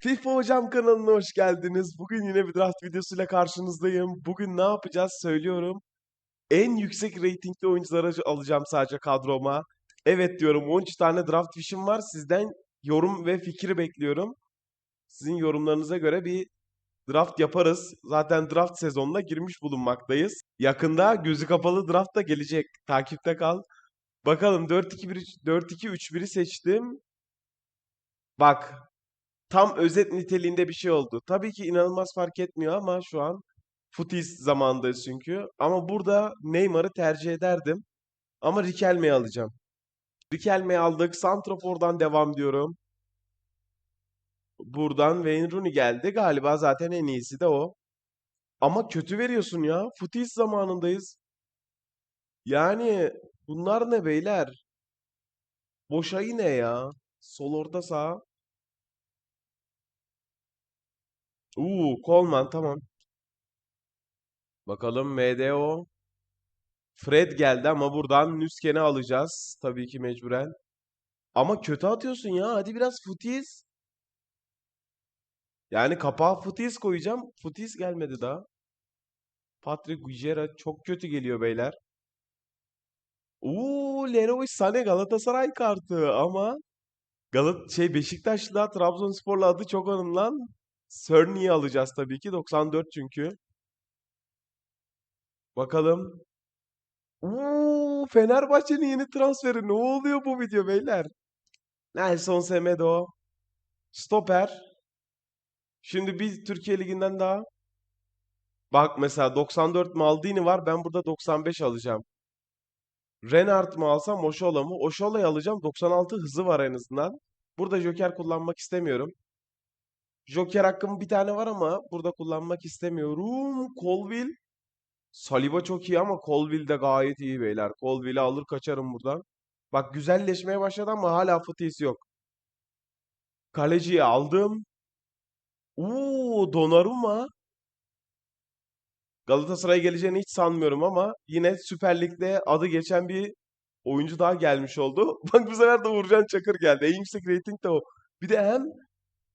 FIFA Hocam kanalına hoş geldiniz. Bugün yine bir draft videosuyla karşınızdayım. Bugün ne yapacağız söylüyorum. En yüksek reytingli oyuncuları alacağım sadece kadroma. Evet diyorum 13 tane draft fişim var. Sizden yorum ve fikri bekliyorum. Sizin yorumlarınıza göre bir draft yaparız. Zaten draft sezonuna girmiş bulunmaktayız. Yakında gözü kapalı draft da gelecek. Takipte kal. Bakalım 4-2-1 4-2-3-1'i seçtim. Bak tam özet niteliğinde bir şey oldu. Tabii ki inanılmaz fark etmiyor ama şu an Futis zamandayız çünkü. Ama burada Neymar'ı tercih ederdim. Ama Riquelme'yi alacağım. Riquelme'yi aldık. Santrafor'dan devam diyorum. Buradan Wayne Rooney geldi. Galiba zaten en iyisi de o. Ama kötü veriyorsun ya. Futis zamanındayız. Yani bunlar ne beyler? Boşa yine ya. Sol orta saha. Uuu Coleman tamam. Bakalım MDO. Fred geldi ama buradan Nüsken'i alacağız. Tabii ki mecburen. Ama kötü atıyorsun ya. Hadi biraz Futis. Yani kapağa Futis koyacağım. Futis gelmedi daha. Patrick Vieira çok kötü geliyor beyler. Uuu Leroy Sané Galatasaray kartı ama Galat şey Beşiktaş'la Trabzonspor'la adı çok anılan Cerny'i alacağız tabii ki. 94 çünkü. Bakalım. Uuu Fenerbahçe'nin yeni transferi. Ne oluyor bu video beyler? Nelson Semedo. Stoper. Şimdi bir Türkiye Ligi'nden daha. Bak mesela 94 Maldini var. Ben burada 95 alacağım. Renard mı alsam Oşola mı? Oşola'yı alacağım. 96 hızı var en azından. Burada Joker kullanmak istemiyorum. Joker hakkım bir tane var ama burada kullanmak istemiyorum. Colville. Saliba çok iyi ama Colville de gayet iyi beyler. Colville'i alır kaçarım buradan. Bak güzelleşmeye başladı ama hala fıtısı yok. Kaleciyi aldım. Uuu Donnarumma. Galatasaray'a geleceğini hiç sanmıyorum ama yine Süper Lig'de adı geçen bir oyuncu daha gelmiş oldu. Bak bu sefer de Uğurcan Çakır geldi. En yüksek reyting de o. Bir de hem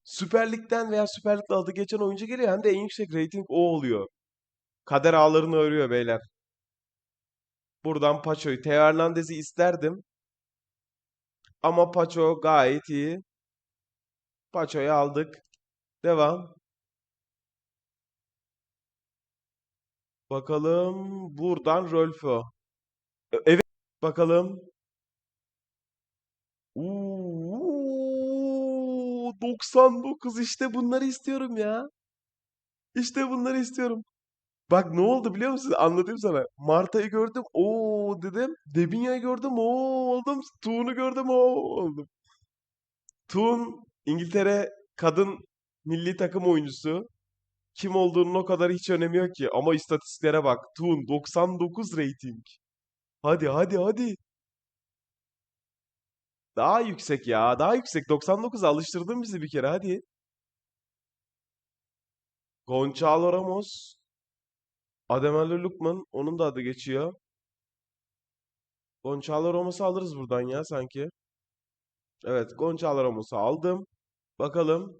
Süper Lig'den veya Süper Lig'de adı geçen oyuncu geliyor hem de en yüksek reyting o oluyor. Kader ağlarını örüyor beyler. Buradan Paço'yu, Teo Hernandez'i isterdim. Ama Paço gayet iyi. Paço'yu aldık. Devam. Bakalım buradan Rolfo. E- Evet bakalım. Uuu 99 işte bunları istiyorum ya. İşte bunları istiyorum. Bak ne oldu biliyor musun? Anlatayım sana. Marta'yı gördüm. Oo dedim. Debinya'yı gördüm. Oo oldum. Tuğ'unu gördüm. Oo oldum. Tuğ'un İngiltere kadın milli takım oyuncusu. Kim olduğunun o kadar hiç önemi yok ki. Ama istatistiklere bak. Tuğ'un 99 rating. Hadi hadi hadi. Daha yüksek ya. Daha yüksek. 99'a alıştırdın bizi bir kere hadi. Gonçalo Ramos. Ademola Lookman. Onun da adı geçiyor. Gonçalo Ramos'u alırız buradan ya sanki. Evet. Gonçalo Ramos'u aldım. Bakalım.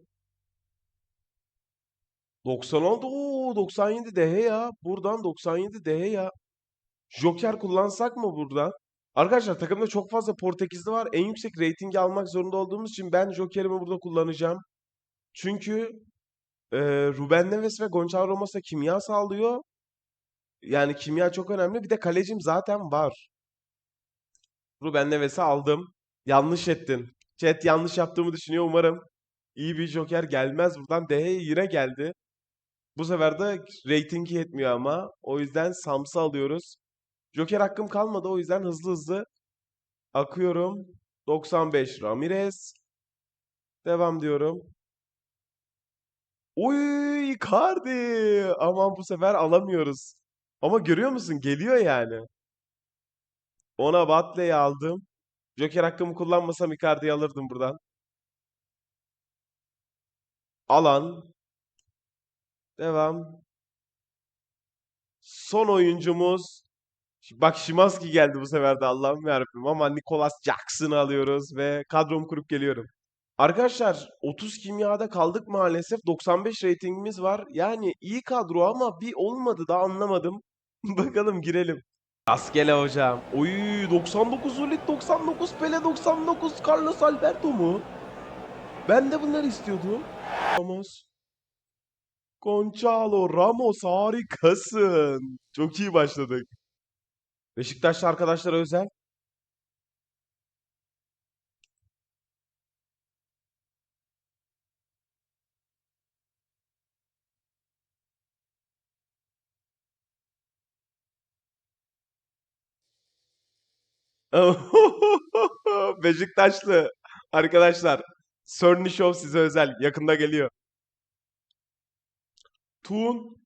96. Oo 97 Dehe ya. Buradan 97 Dehe ya. Joker kullansak mı buradan? Arkadaşlar takımda çok fazla Portekizli var. En yüksek reytingi almak zorunda olduğumuz için ben Joker'imi burada kullanacağım. Çünkü e, Ruben Neves ve Gonçalo Ramos'a kimya sağlıyor. Yani kimya çok önemli. Bir de kalecim zaten var. Ruben Neves'i aldım. Yanlış ettin. Chat yanlış yaptığımı düşünüyor umarım. İyi bir Joker gelmez buradan. Dehe yine geldi. Bu sefer de reytingi yetmiyor ama. O yüzden Sams'ı alıyoruz. Joker hakkım kalmadı. O yüzden hızlı hızlı akıyorum. 95 Ramirez. Devam diyorum. Uy Icardi. Aman bu sefer alamıyoruz. Ama görüyor musun? Geliyor yani. Ona Batley'i aldım. Joker hakkımı kullanmasam Icardi'yi alırdım buradan. Alan. Devam. Son oyuncumuz. Bak Szymański geldi bu sefer de Allah'ım yarabbim. Ama Nicolas Jackson'ı alıyoruz ve kadromu kurup geliyorum. Arkadaşlar 30 kimyada kaldık maalesef. 95 ratingimiz var. Yani iyi kadro ama bir olmadı da anlamadım. Bakalım girelim. Rastgele hocam. Oy 99 Zulit 99 Pele 99 Carlos Alberto mu? Ben de bunları istiyordum. Ramos. Gonçalo Ramos harikasın. Çok iyi başladık. Beşiktaşlı arkadaşlara özel. Beşiktaşlı arkadaşlar. Sörnü Show size özel. Yakında geliyor. Tun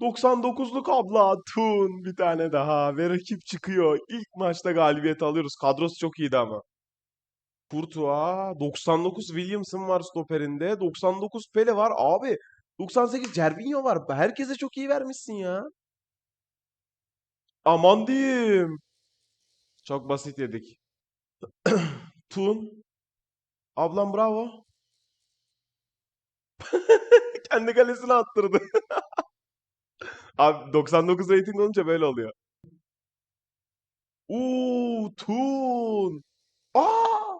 99'luk abla Tun bir tane daha ve rakip çıkıyor. İlk maçta galibiyet alıyoruz. Kadrosu çok iyiydi ama. Courtois 99 Williamson var stoperinde. 99 Pele var. Abi 98 Cervinho var. Herkese çok iyi vermişsin ya. Aman diyeyim. Çok basit yedik. Tun. Ablam bravo. Kendi kalesine attırdı. Abi 99 rating olunca böyle oluyor. Uuu Tun. Aa!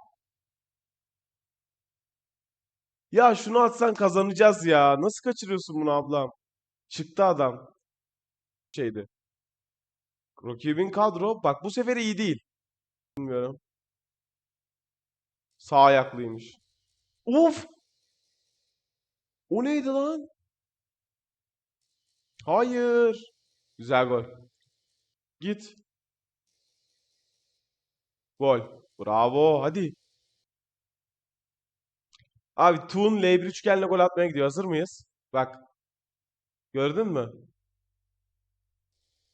Ya şunu atsan kazanacağız ya. Nasıl kaçırıyorsun bunu ablam? Çıktı adam. Şeydi. Rakibin kadro. Bak bu sefer iyi değil. Bilmiyorum. Sağ ayaklıymış. Uf! O neydi lan? Hayır. Güzel gol. Git. Gol. Bravo. Hadi. Abi Toon L1 üçgenle gol atmaya gidiyor. Hazır mıyız? Bak. Gördün mü?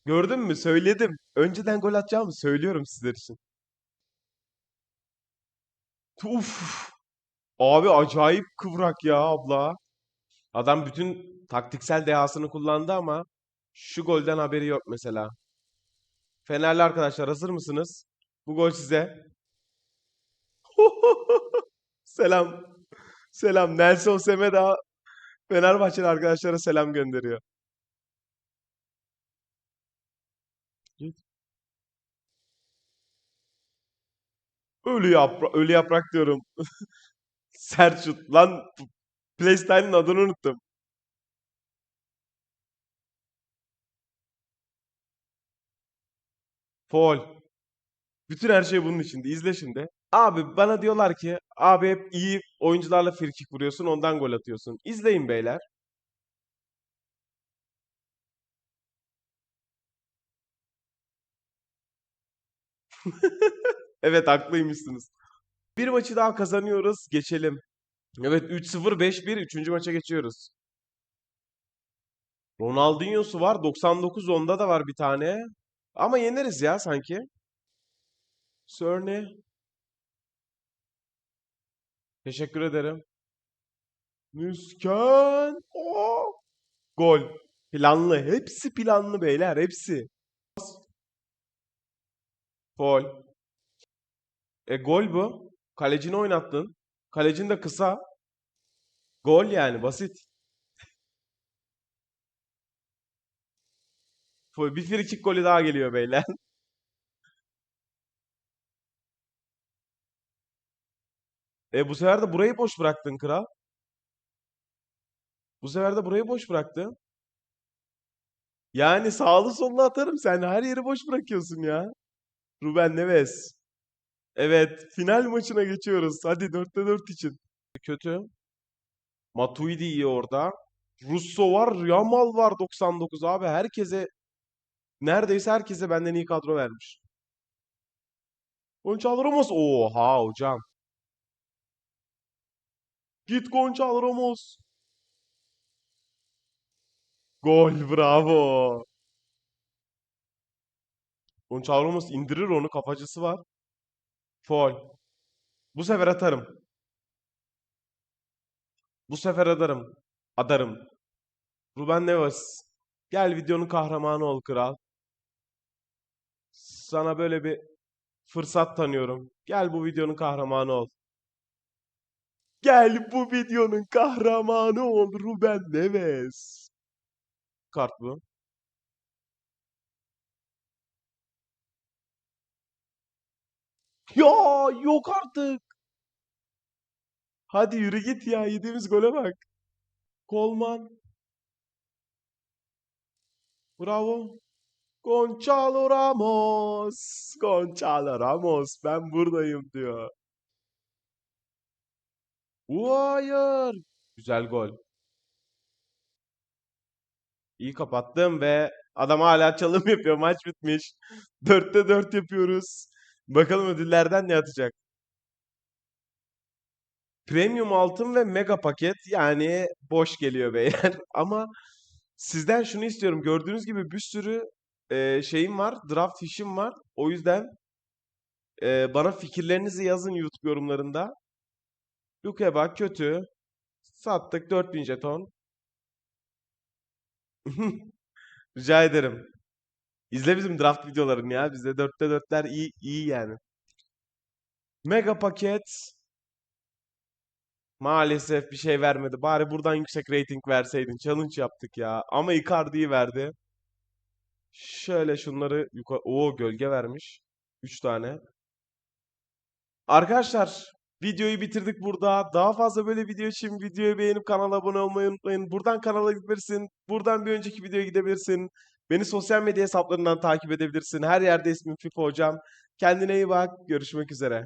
Gördün mü? Söyledim. Önceden gol atacağımı söylüyorum sizler için. Uf. Abi acayip kıvrak ya abla. Adam bütün taktiksel dehasını kullandı ama şu golden haberi yok mesela. Fenerli arkadaşlar hazır mısınız? Bu gol size. Selam. Selam. Nelson Semedo Fenerbahçeli arkadaşlara selam gönderiyor. Ölü yaprak, ölü yaprak diyorum. Sert şut. Lan PlayStation'ın adını unuttum. Foul. Bütün her şey bunun içinde. İzle şimdi. Abi bana diyorlar ki abi hep iyi oyuncularla frikik vuruyorsun ondan gol atıyorsun. İzleyin beyler. Evet haklıymışsınız. Bir maçı daha kazanıyoruz. Geçelim. Evet 3-0 5-1 üçüncü maça geçiyoruz. Ronaldinho'su var. 99 onda da var bir tane. Ama yeneriz ya sanki. Sörne. Teşekkür ederim. Müsken. Oo. Gol. Planlı. Hepsi planlı beyler. Hepsi. Gol. E gol bu. Kalecini oynattın. Kalecin de kısa. Gol yani basit. Bir frikik golü daha geliyor beyler. E bu sefer de burayı boş bıraktın kral. Bu sefer de burayı boş bıraktın. Yani sağlı sollu atarım. Sen her yeri boş bırakıyorsun ya. Ruben Neves. Evet, final maçına geçiyoruz. Hadi 4'te 4 için. Kötü. Matuidi iyi orada. Russo var, Yamal var 99 abi. Herkese neredeyse herkese benden iyi kadro vermiş. Gonçalo Ramos. Oha hocam. Git Gonçalo Ramos. Gol bravo. Gonçalo Ramos indirir onu kafacısı var. Foul. Bu sefer atarım. Bu sefer adarım. Adarım. Ruben Neves. Gel videonun kahramanı ol kral. Sana böyle bir fırsat tanıyorum. Gel bu videonun kahramanı ol. Gel bu videonun kahramanı ol Ruben Neves. Kart bu. Ya yok artık. Hadi yürü git ya. Yediğimiz gole bak. Kolman. Bravo. Gonçalo Ramos. Gonçalo Ramos. Ben buradayım diyor. Hayır. Güzel gol. İyi kapattım ve adam hala çalım yapıyor. Maç bitmiş. Dörtte dört yapıyoruz. Bakalım ödüllerden ne atacak. Premium altın ve mega paket yani boş geliyor beyler. Ama sizden şunu istiyorum. Gördüğünüz gibi bir sürü e, şeyim var. Draft fişim var. O yüzden e, bana fikirlerinizi yazın YouTube yorumlarında. Luke bak kötü. Sattık 4000 jeton. Rica ederim. İzle bizim draft videolarını ya. Bizde 4'te 4'ler iyi iyi yani. Mega paket maalesef bir şey vermedi. Bari buradan yüksek rating verseydin. Challenge yaptık ya. Ama Icardi'yi verdi. Şöyle şunları yukarı... Oo gölge vermiş. 3 tane. Arkadaşlar videoyu bitirdik burada. Daha fazla böyle video için videoyu beğenip kanala abone olmayı unutmayın. Buradan kanala gidebilirsin. Buradan bir önceki videoya gidebilirsin. Beni sosyal medya hesaplarından takip edebilirsin. Her yerde ismim FIFA hocam. Kendine iyi bak. Görüşmek üzere.